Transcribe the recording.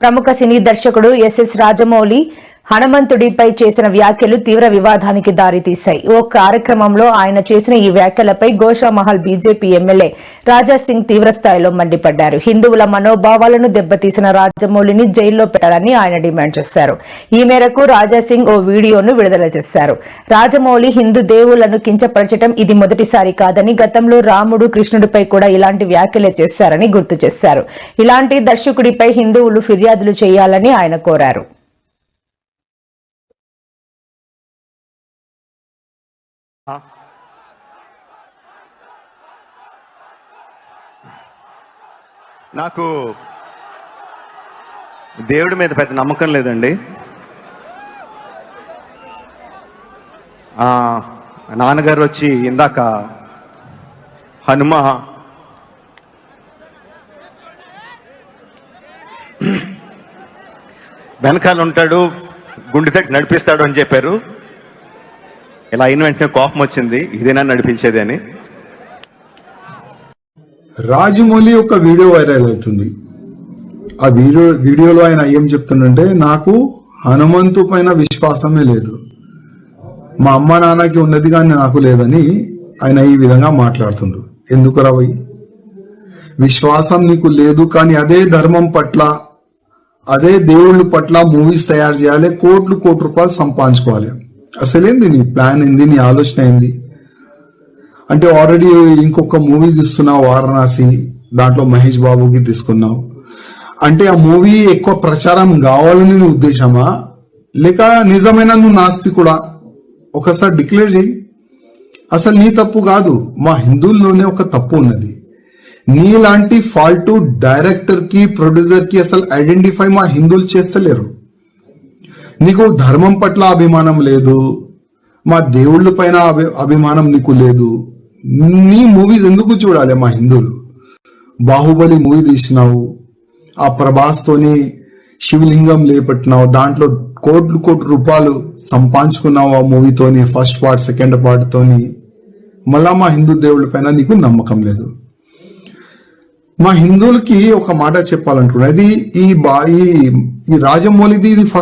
ప్రముఖ సినీ దర్శకుడు ఎస్ఎస్ రాజమౌళి హనుమంతుడిపై చేసిన వ్యాఖ్యలు తీవ్ర వివాదానికి దారితీశాయి. ఓ కార్యక్రమంలో ఆయన చేసిన ఈ వ్యాఖ్యలపై గోషామహల్ బీజేపీ ఎమ్మెల్యే రాజా సింగ్ తీవ్రస్థాయిలో మండిపడ్డారు. హిందువుల మనోభావాలను దెబ్బతీసిన రాజమౌళిని జైల్లో పెట్టాలని ఆయన డిమాండ్ చేశారు. ఈ మేరకు రాజా సింగ్ ఓ వీడియోను విడుదల చేశారు. రాజమౌళి హిందూ దేవులను కించపరచడం ఇది మొదటిసారి కాదని గతంలో రాముడు కృష్ణుడిపై కూడా ఇలాంటి వ్యాఖ్యలే చేశారని గుర్తు చేశారు. ఇలాంటి దర్శకుడిపై హిందువులు ఫిర్యాదులు చేయాలని ఆయన కోరారు. ఆ. నాకు దేవుడి మీద పెద్ద నమ్మకం లేదండి నాన్నగారు వచ్చి ఇందాక హనుమ వెనకాల ఉంటాడు గుండె తట్టి నడిపిస్తాడు అని చెప్పారు ఇలా అయిన వెంటనే కోపం వచ్చింది. ఇదేనా నడిపించేది అని. రాజమౌళి ఒక వీడియో వైరల్ అవుతుంది. ఆ వీడియో వీడియోలో ఆయన ఏం చెప్తుండంటే నాకు హనుమంతు పైన విశ్వాసమే లేదు. మా అమ్మ నాన్నకి ఉన్నది కానీ నాకు లేదని ఆయన ఈ విధంగా మాట్లాడుతుండ్రు ఎందుకు రావయ్య? విశ్వాసం నీకు లేదు కానీ అదే ధర్మం పట్ల అదే దేవుళ్ళ పట్ల మూవీస్ తయారు చేయాలి కోట్లు కోటి రూపాయలు సంపాదించుకోవాలి. అసలేంది నీ ప్లాన్ ఏంది? నీ ఆలోచన ఏంది? అంటే ఆల్రెడీ ఇంకొక మూవీ తీస్తున్నావు వారణాసి. దాంట్లో మహేష్ బాబుకి తీసుకున్నావు. అంటే ఆ మూవీ ఎక్కువ ప్రచారం కావాలని నీ ఉద్దేశమా? లేక నిజమైన నువ్వు నాస్తికుడా? ఒకసారి డిక్లేర్ చేయి. అసలు నీ తప్పు కాదు. మా హిందువుల్లోనే ఒక తప్పు ఉన్నది. నీలాంటి ఫాల్టు డైరెక్టర్కి ప్రొడ్యూసర్కి అసలు ఐడెంటిఫై మా హిందువులు చేస్తలేరు. నీకు ధర్మం పట్ల అభిమానం లేదు. మా దేవుళ్ళ పైన అభి- అభిమానం నీకు లేదు. నీ మూవీస్ ఎందుకు చూడాలి మా హిందువులు? బాహుబలి మూవీ తీసినావు. ఆ ప్రభాస్తోని శివలింగం లేపట్టినావు. దాంట్లో కోట్లు కోట్ల రూపాయలు సంపాదించుకున్నావు ఆ మూవీతోని ఫస్ట్ పార్ట్ సెకండ్ పార్ట్తోని మళ్ళా మా హిందూ దేవుళ్ళ పైన నీకు నమ్మకం లేదు. మా హిందువులకి ఒక మాట చెప్పాలనుకున్నా. ఇది ఈ బా ఈ రాజమౌళిది ఇది ఫస్ట్